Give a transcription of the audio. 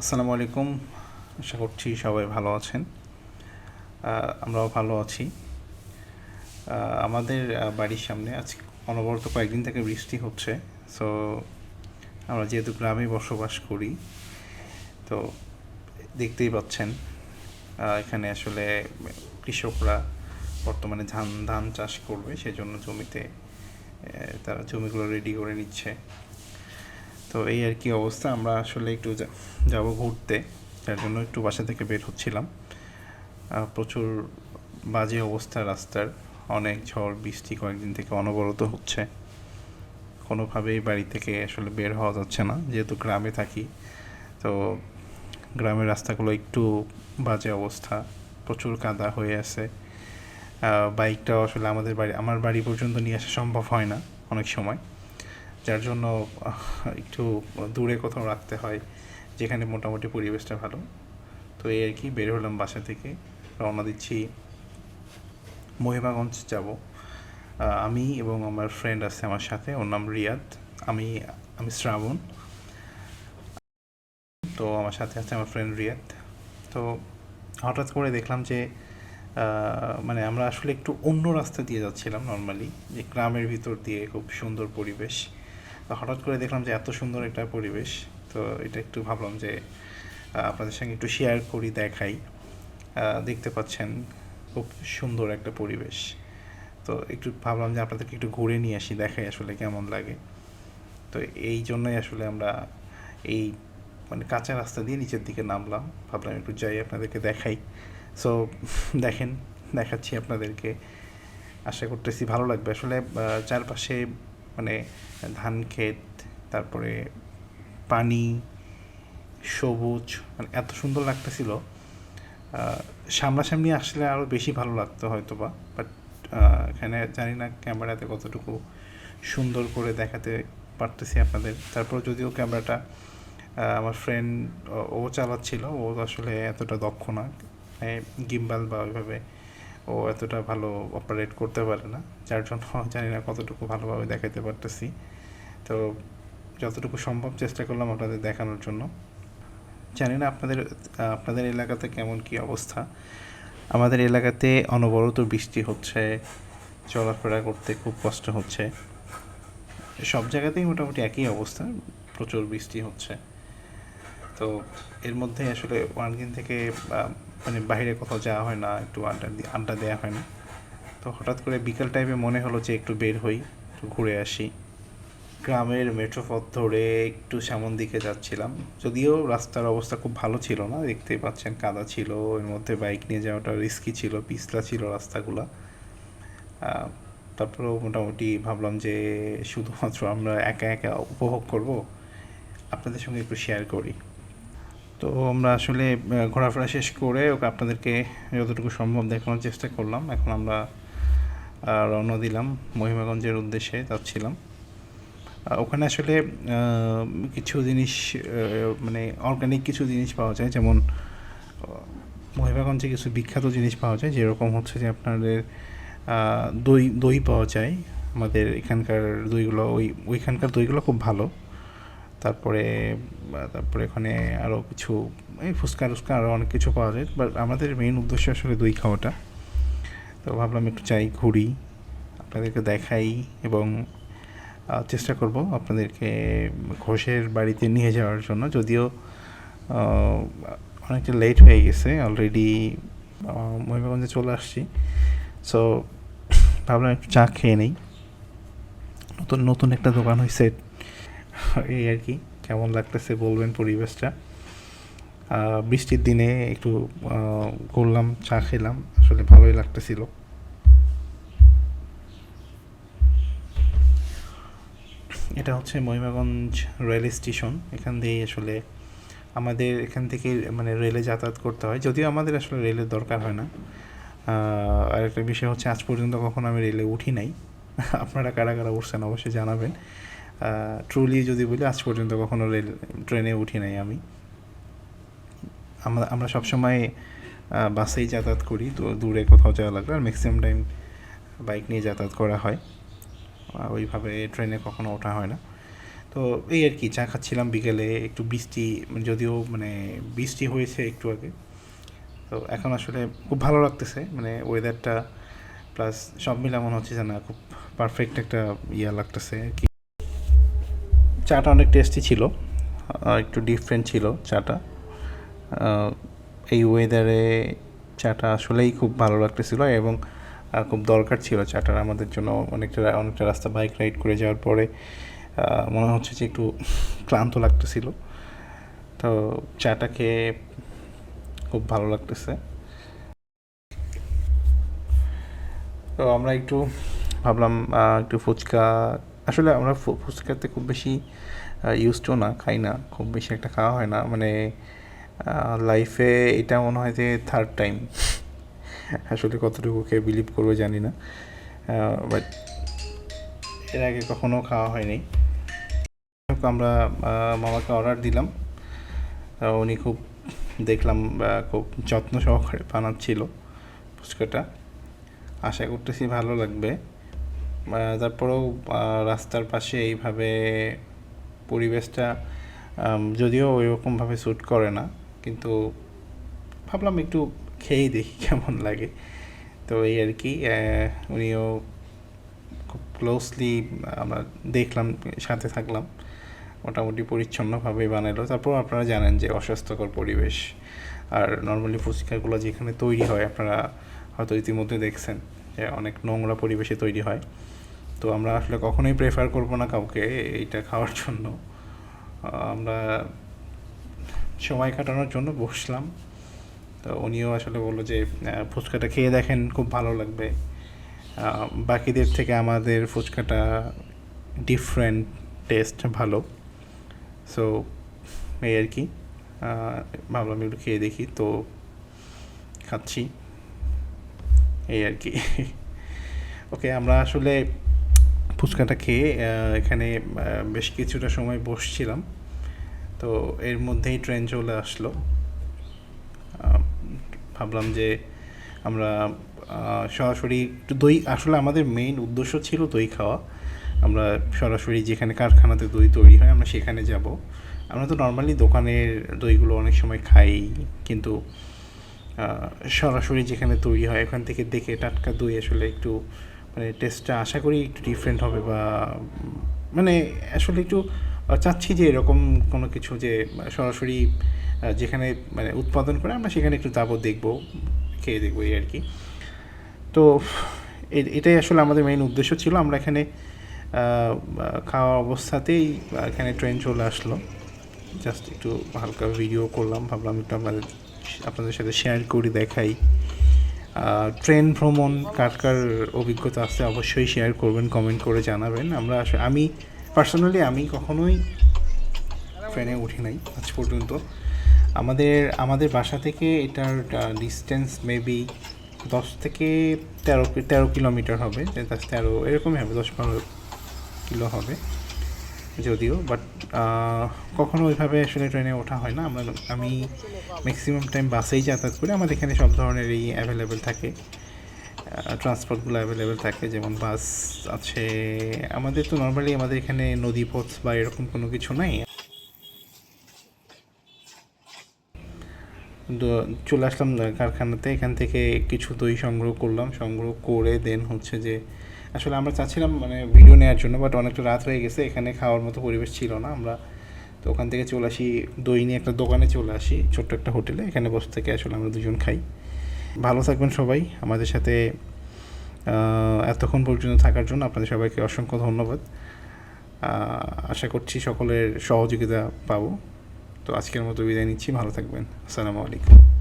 আসসালামু আলাইকুম। আশা করছি সবাই ভালো আছেন। আমরাও ভালো আছি। আমাদের বাড়ির সামনে আজ অনবরত কয়েকদিন থেকে বৃষ্টি হচ্ছে। সো আমরা যেহেতু গ্রামে বসবাস করি, তো দেখতেই পাচ্ছেন এখানে আসলে কৃষকরা বর্তমানে ধান ধান চাষ করবে। সেজন্য জমিতে তারা জমিগুলো রেডি করে নিচ্ছে। তো এই আর কি অবস্থা। আমরা আসলে একটু যাব ঘুরতে। যার জন্য একটু বাসা থেকে বের হচ্ছিলাম। প্রচুর বাজে অবস্থা রাস্তার। অনেক ঝড়, বৃষ্টি কয়েকদিন থেকে অনবরত হচ্ছে। কোনোভাবেই বাড়ি থেকে আসলে বের হওয়া যাচ্ছে না। যেহেতু গ্রামে থাকি, তো গ্রামের রাস্তাগুলো একটু বাজে অবস্থা। প্রচুর কাদা হয়ে আছে। বাইকটাও আসলে আমাদের বাড়ি, আমার বাড়ি পর্যন্ত নিয়ে আসা সম্ভব হয় না অনেক সময়। যার জন্য একটু দূরে কোথাও রাখতে হয়, যেখানে মোটামুটি পরিবেশটা ভালো। তো এই আর কি, বের হলাম বাসা থেকে, রওনা দিচ্ছি মহিমাগঞ্জ যাব। আমি এবং আমার ফ্রেন্ড আছে আমার সাথে, ওর নাম রিয়াদ। আমি আমি শ্রাবণ। তো আমার সাথে আছে আমার ফ্রেন্ড রিয়াদ। তো হঠাৎ করে দেখলাম যে মানে আমরা আসলে একটু অন্য রাস্তা দিয়ে যাচ্ছিলাম নর্মালি যে গ্রামের ভিতর দিয়ে খুব সুন্দর পরিবেশ। তো হঠাৎ করে দেখলাম যে এত সুন্দর একটা পরিবেশ। তো এটা একটু ভাবলাম যে আপনাদের সঙ্গে একটু শেয়ার করি, দেখাই। দেখতে পাচ্ছেন খুব সুন্দর একটা পরিবেশ। তো একটু ভাবলাম যে আপনাদেরকে একটু ঘুরে নিয়ে আসি, দেখাই আসলে কেমন লাগে। তো এই জন্যই আসলে আমরা এই মানে কাঁচা রাস্তা দিয়ে নিচের দিকে নামলাম। ভাবলাম একটু যাই আপনাদেরকে দেখাই। সো দেখেন, দেখাচ্ছি আপনাদেরকে। আশা করতেছি ভালো লাগবে। আসলে চারপাশে মানে ধান ক্ষেত, তারপরে পানি, সবুজ মানে এত সুন্দর লাগতেছিল। সামনাসামনি আসলে আরও বেশি ভালো লাগতো হয়তো বা বাট এখানে জানি না ক্যামেরাতে কতটুকু সুন্দর করে দেখাতে পারতেছি আপনাদের। তারপর যদিও ক্যামেরাটা আমার ফ্রেন্ড ও চালাচ্ছিল, ও আসলে এতটা দক্ষ না। গিম্বাল বা ওইভাবে ও এতটা ভালো অপারেট করতে পারে না, যার জন্য জানি না কতটুকু ভালোভাবে দেখাতে পারতেছি। তো যতটুকু সম্ভব চেষ্টা করলাম আপনাদের দেখানোর জন্য। জানি না আপনাদের আপনাদের এলাকাতে কেমন কি অবস্থা। আমাদের এলাকাতে অনবরত বৃষ্টি হচ্ছে, চলাফেরা করতে খুব কষ্ট হচ্ছে। সব জায়গাতেই মোটামুটি একই অবস্থা, প্রচুর বৃষ্টি হচ্ছে। তো এর মধ্যে আসলে অনেকদিন থেকে মানে বাইরে কোথাও যাওয়া হয় না, একটু আড্ডা আড্ডা দেওয়া হয় না। তো হঠাৎ করে বিকাল টাইমে মনে হলো যে একটু বের হই, একটু ঘুরে আসি। গ্রামের মেট্রো পথ ধরে একটু সামন দিকে যাচ্ছিলাম। যদিও রাস্তার অবস্থা খুব ভালো ছিল না, দেখতেই পাচ্ছেন কাদা ছিল, এর মধ্যে বাইক নিয়ে যাওয়াটা রিস্কি ছিল, পিছলা ছিল রাস্তাগুলো। তারপরেও মোটামুটি ভাবলাম যে শুধুমাত্র আমরা একা একা উপভোগ করব। আপনাদের সঙ্গে একটু শেয়ার করি। তো আমরা আসলে ঘোরাফেরা শেষ করে ওকে আপনাদেরকে যতটুকু সম্ভব দেখানোর চেষ্টা করলাম। এখন আমরা রওনা দিলাম মহিমাগঞ্জের উদ্দেশ্যে, যাচ্ছিলাম। ওখানে আসলে কিছু জিনিস মানে অর্গানিক কিছু জিনিস পাওয়া যায়। যেমন মহিমাগঞ্জে কিছু বিখ্যাত জিনিস পাওয়া যায়, যেরকম হচ্ছে যে আপনাদের দই দই পাওয়া যায়। আমাদের এখানকার দইগুলো, ওই, ওইখানকার দইগুলো খুব ভালো। তারপরে তারপরে ওখানে আরও কিছু, এই ফুচকা টুচকা আরও অনেক কিছু পাওয়া যায়। বাট আমাদের মেইন উদ্দেশ্য আসলে দই খাওয়াটা। তো ভাবলাম একটু চাই ঘুরি, আপনাদেরকে দেখাই এবং চেষ্টা করব আপনাদেরকে ঘোষের বাড়িতে নিয়ে যাওয়ার জন্য। যদিও অনেকটা লেট হয়ে গেছে অলরেডি মহিমাগঞ্জে চলে আসছি। সো ভাবলাম একটু চা খেয়ে নেই। নতুন নতুন একটা দোকান হয়েছে। এই আর কি। কেমন লাগতেছে বলবেন পরিবেশটা? বৃষ্টির দিনে একটু আহ, ঘুরলাম চা খেলাম আসলে ভালোই লাগতেছিল। এটা হচ্ছে মহিমাগঞ্জ রেল স্টেশন। এখান দিয়েই আসলে আমাদের এখান থেকে মানে রেলে যাতায়াত করতে হয়। যদিও আমাদের আসলে রেলের দরকার হয় না। আর একটা বিষয় হচ্ছে আজ পর্যন্ত কখনো আমি রেলে উঠি নাই। আপনারা কারা কারা উঠছেন অবশ্যই জানাবেন। ট্রুলি যদি বলি, আজ পর্যন্ত কখনো রেল ট্রেনে উঠি নাই আমি। আমরা আমরা সবসময় বাসেই যাতায়াত করি, তো দূরে কোথাও যাওয়া লাগলে, আর ম্যাক্সিমাম টাইম বাইক নিয়ে যাতায়াত করা হয়। ওইভাবে ট্রেনে কখনো ওঠা হয় না। তো এই আর কি, চা খাচ্ছিলাম বিকেলে, একটু বৃষ্টি, যদিও মানে বৃষ্টি হয়েছে একটু আগে। তো এখন আসলে খুব ভালো লাগতেছে মানে ওয়েদারটা প্লাস সব মিলে মনে হচ্ছে যে না, খুব পারফেক্ট একটা ইয়া লাগতেছে, কি চাটা অনেক টেস্টি ছিল একটু ডিফারেন্ট ছিল চাটা। এই ওয়েদারে চাটা আসলেই খুব ভালো লাগতেছিল এবং খুব দরকার ছিল চাটার আমাদের জন্য অনেকটা অনেকটা রাস্তা বাইক রাইড করে যাওয়ার পরে মনে হচ্ছে যে একটু ক্লান্ত লাগতেছিল। তো চাটা খেয়ে খুব ভালো লাগতেছে। তো আমরা একটু ভাবলাম একটু ফুচকা আসলে আমরা ফুচকাতে খুব বেশি ইউজ টু না, খাই না, খুব বেশি একটা খাওয়া হয় না। মানে লাইফে এটা মনে হয় যে থার্ড টাইম আসলে কতটুকু খেয়ে বিলিভ করব জানি না। বাট এর আগে কখনো খাওয়া হয়নি। আমরা মামাকে অর্ডার দিলাম। উনি খুব দেখলাম খুব যত্ন সহকারে বানাচ্ছিল ফুচকাটা। আশা করতেছি ভালো লাগবে। তারপরেও রাস্তার পাশে এইভাবে পরিবেশটা যদিও ওইরকমভাবে শ্যুট করে না, কিন্তু ভাবলাম একটু খেয়েই দেখি কেমন লাগে। তো এই আর কি উনিও খুব ক্লোজলি আমরা দেখলাম, সাথে থাকলাম, মোটামুটি পরিচ্ছন্নভাবে বানালো। তারপর আপনারা জানেন যে অস্বাস্থ্যকর পরিবেশ, আর নর্মালি ফুচকাগুলো যেখানে তৈরি হয়, আপনারা হয়তো ইতিমধ্যে দেখছেন যে অনেক নোংরা পরিবেশে তৈরি হয়। তো আমরা আসলে কখনোই প্রেফার করব না কাউকে এইটা খাওয়ার জন্য। আমরা সময় কাটানোর জন্য বসলাম। তো উনিও আসলে বলল যে ফুচকাটা খেয়ে দেখেন, খুব ভালো লাগবে। বাকিদের থেকে আমাদের ফুচকাটা ডিফারেন্ট টেস্ট ভালো। সো এই আর কি। ভাবলাম একটু খেয়ে দেখি, তো খাচ্ছি। এই আর কি। ওকে আমরা আসলে ফুচকাটা খেয়ে এখানে বেশ কিছুটা সময় বসছিলাম। তো এর মধ্যেই ট্রেন চলে আসলো। ভাবলাম যে আমরা সরাসরি একটু দই, আসলে আমাদের মেইন উদ্দেশ্য ছিল দই খাওয়া। আমরা সরাসরি যেখানে কারখানাতে দই তৈরি হয়, আমরা সেখানে যাব। আমরা তো নর্মালি দোকানের দইগুলো অনেক সময় খাই, কিন্তু সরাসরি যেখানে তৈরি হয়, ওখান থেকে দেখে টাটকা দই আসলে একটু মানে টেস্টটা আশা করি একটু ডিফারেন্ট হবে বা মানে আসলে একটু চাচ্ছি যে এরকম কোনো কিছু যে, সরাসরি যেখানে মানে উৎপাদন করে আমরা সেখানে একটু যাব, দেখব, খেয়ে দেখব এই আর কি তো এটাই আসলে আমাদের মেইন উদ্দেশ্য ছিল। আমরা এখানে খাওয়া অবস্থাতেই এখানে ট্রেন চলে আসলো। জাস্ট একটু হালকা ভিডিও করলাম, ভাবলাম একটু আপনাদের আপনাদের সাথে শেয়ার করি দেখাই। ট্রেন ভ্রমণ কার কার অভিজ্ঞতা আছে অবশ্যই শেয়ার করবেন কমেন্ট করে জানাবেন। আমরা আসলে, আমি পার্সোনালি আমি কখনোই ট্রেনে উঠি নাই আজ পর্যন্ত। আমাদের আমাদের বাসা থেকে এটার ডিস্টেন্স মেবি দশ থেকে তেরো তেরো কিলোমিটার হবে তেরো, এরকমই হবে, দশ বারো কিলো হবে। যদিও বাট কখনো ওইভাবে আসলে ট্রেনে ওঠা হয় না। আমরা, আমি ম্যাক্সিমাম টাইম বাসেই যাতায়াত করি। আমাদের এখানে সব ধরনেরই অ্যাভেলেবেল থাকে। ট্রান্সপোর্টগুলো অ্যাভেলেবেল থাকে। যেমন বাস আছে। আমাদের তো নর্মালি আমাদের এখানে নদীপথ বা এরকম কোনো কিছু নাই। চলে আসলাম কারখানাতে। এখান থেকে কিছু দই সংগ্রহ করলাম। সংগ্রহ করে দেন হচ্ছে যে আসলে আমরা চাচ্ছিলাম মানে ভিডিও নেওয়ার জন্য বাট অনেকটা রাত হয়ে গেছে, এখানে খাওয়ার মতো পরিবেশ ছিল না। আমরা তো ওখান থেকে চলে আসি, দই নিয়ে একটা দোকানে চলে আসি, ছোট্ট একটা হোটেলে। এখানে বসে থেকে আসলে আমরা দুজন খাই। ভালো থাকবেন সবাই। আমাদের সাথে এতক্ষণ পর্যন্ত থাকার জন্য আপনাদের সবাইকে অসংখ্য ধন্যবাদ। আশা করছি সকলের সহযোগিতা পাবো। তো আজকের মতো বিদায় নিচ্ছি। ভালো থাকবেন। আসসালামু আলাইকুম।